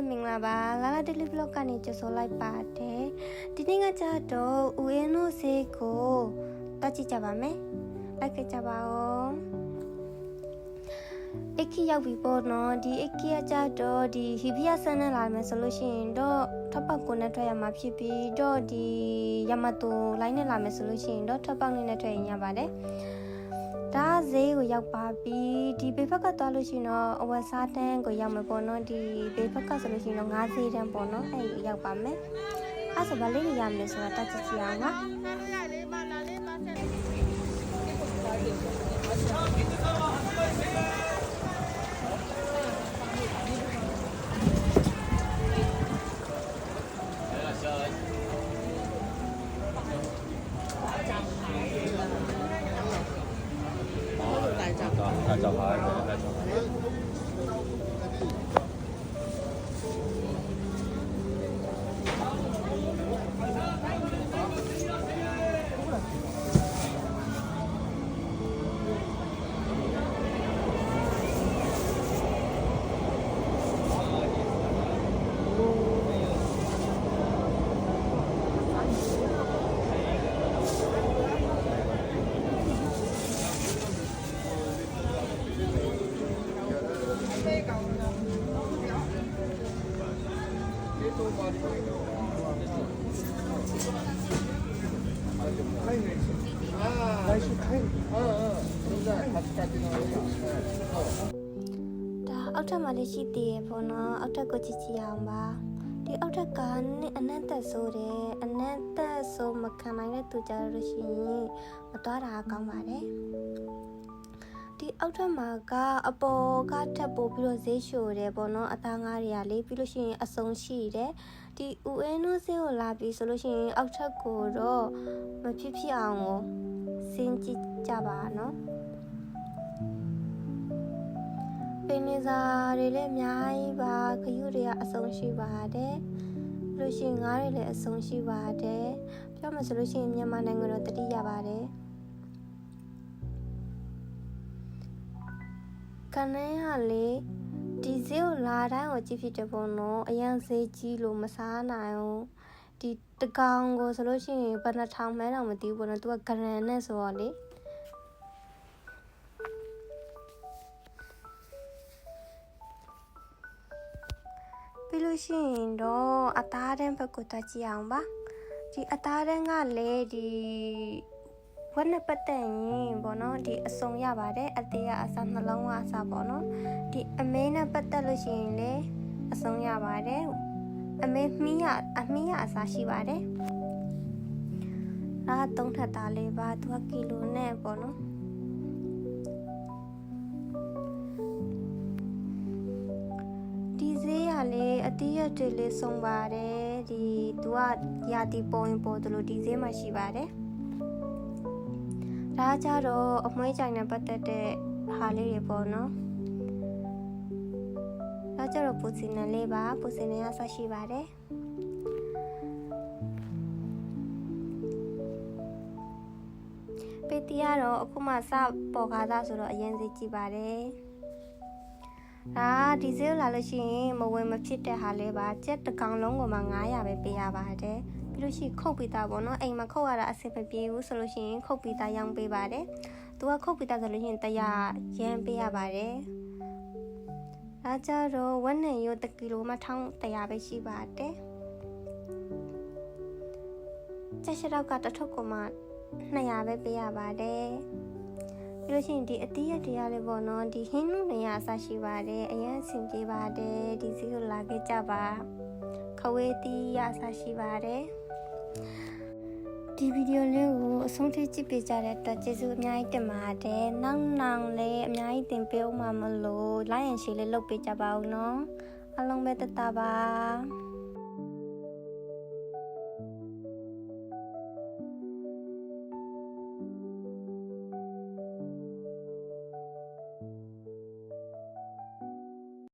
ပဲမင်္ဂလာပါလာလာ daily vlog ကနေကြိုဆိုလိုက်ပါတယ်ဒီနေ့ကကြတော့ဦးအင်းတို့ဈေးကိုတွက်ကြည့်ကြပါမယ်လိုက်ခဲ့ကြပါဦးအိတ်ခီရောက်ပြီပေါ့နော်ဒီအိတ်ခီကကြတော့ဒီဟီဘီယာဆန်နဲ့လာမယ်ဆိုလို့ရှိရင်တော့ထပ်ပေါက်ကိုနဲ့ထွက်ရမှာဖြစ်ပြီးတော့ဒီယမတိုလိုင်းနဲ့လာမယ်ဆိုလို့ရှိရင်တော့ထပ်ပေါက်နဲ့ထွက်ရင်ရပါတယ် ဒါဈေးကိုရောက်ပါပြီဒီဘေဘက်ကသွားလို့ရှိရင်တော့အဝတ်စားတန်းကိုရောက်မှာပေါ့နော်ဒီဘေဘက်ကဆိုလို့ရှိရင်တော့9ဈေးတန်းပေါ့နော်အဲ့ဒီရောက်ပါမယ်အဲ့ဆိုဘာလေးနေရမလဲဆိုတာတက်ကြည့်ကြည့်အောင်ပါ 找大 ဒါအောက်ထပ်မှာလည်းရှိသေးရပေါ့နော်အောက်ထပ်ကိုကြည့်ကြည့်အောင်ပါဒီအောက်ထပ်ကနဲ့အနက်သက်ဆိုးတယ်အနက်သက်ဆိုးမခံနိုင်တဲ့သူကြလို့ရှိရင်မသွားတာကောင်းပါတယ်ဒီ အောက်ထပ်မှာကအပေါ်ကထပ်ပို့ပြီးတော့ဈေးရှိုတယ်ပေါ့နော်အသားငါးတွေကလေပြီးလို့ရှိရင်အစုံရှိတယ်ဒီဥအင်းနိုးဈေးကိုလာပြီးဆိုလို့ရှိရင်အောက်ထပ်ကိုတော့မဖြစ်ဖြစ်အောင်ကိုစဉ်းကြည့်ကြပါနော်ပင်နေစာတွေလည်းအများကြီးပါခရုတွေကအဆုံးရှိပါတယ်ပြီးလို့ရှိရင်ငါးတွေလည်းအဆုံးရှိပါတယ်ပြောမှဆိုလို့ရှိရင်မြန်မာနိုင်ငံတော်တတိယပါတယ် ကနေကလေဒီဈေးကိုလာတိုင်းကိုကြည့်ဖြစ်တယ်ပေါ့နော်အရန်ဈေးကြီးလို့မစားနိုင်ဘူးဒီတကောင်ကိုဆိုလို့ရှိရင်ဘယ်နှထောင်မဲတော့မသိဘူးပေါ့နော်သူကဂရန်နဲ့ဆိုတော့လေပြီးလို့ရှိရင်တော့အသားတန်းဘက်ကိုတွက်ကြည့်အောင်ပါဒီအသားတန်းကလည်းဒီ ဝက်နဲ့ပတ်သက်ရင်ပေါ့နော်ဒီအစုံရပါတယ်အသေးကအစားနှလုံးကအစားပေါ့နော်ဒီအမေးနဲ့ပတ်သက်လို့ရှိရင်လည်းအစုံရပါတယ်အမေးမီးရအမီးရအစားရှိပါတယ်ဒါသုံးထပ်သားလေးပါသူကကီလိုနဲ့ပေါ့နော်ဒီဈေးရလေအတိရက်တွေလေးဆုံးပါတယ်ဒီသူကရာတီပေါ်ရင်ပေါ်တယ်လို့ဒီဈေးမှာရှိပါတယ် ဒါကြတော့အမွှေးကြိုင်နဲ့ပတ်သက်တဲ့ဟာလေးတွေပေါ့နော်ဒါကြတော့ပူစီနလေးပါပူစီနရဆက်ရှိပါတယ်ပေတီကတော့အခုမှစပေါ်ကားသားဆိုတော့အရင်စီကြည့်ပါတယ် ဒါဒီဇယ်လာလို့ရှိရင်မဝင်မဖြစ်တဲ့ဟာလေးပါကြက်တစ်ကောင်လုံးကိုမှ900ပဲပေးရပါတယ်ပြီးလို့ရှိရင်ခုတ်ပြီးသားပေါ့နော်အိမ်မှာခုတ်ရတာအဆင်မပြေဘူးဆိုလို့ရှိရင်ခုတ်ပြီးသားရောင်းပေးပါတယ်သူကခုတ်ပြီးသားဆိုလို့ရှိရင်100ရန်ပေးရပါတယ်ဒါကြတော့ဝက်နံရိုး1ကီလိုမှ1100ပဲရှိပါတယ်ကျက်ရှရောက်ကတစ်ထုပ်ကိုမှ200ပဲပေးရပါတယ် ပြီးလို့ရှိရင်ဒီအတီးရတရားလေးပေါ့နော်ဒီဟင်းနုနေရအစရှိပါတယ်အရင်ဆင်ပြေပါတယ်ဒီစီကိုလာခဲ့ကြပါခဝေးတီးရအစရှိပါတယ်ဒီဗီဒီယိုလေးကိုအဆုံးထိကြည့်ပေးကြတဲ့အတွက်ကျေးဇူးအများကြီးတင်ပါတယ်နောက်နောက်လည်းအများကြီးတင်ပေးအောင်မမလို့ like and share လေးလုပ်ပေးကြပါဦးနော်အားလုံးပဲတတပါ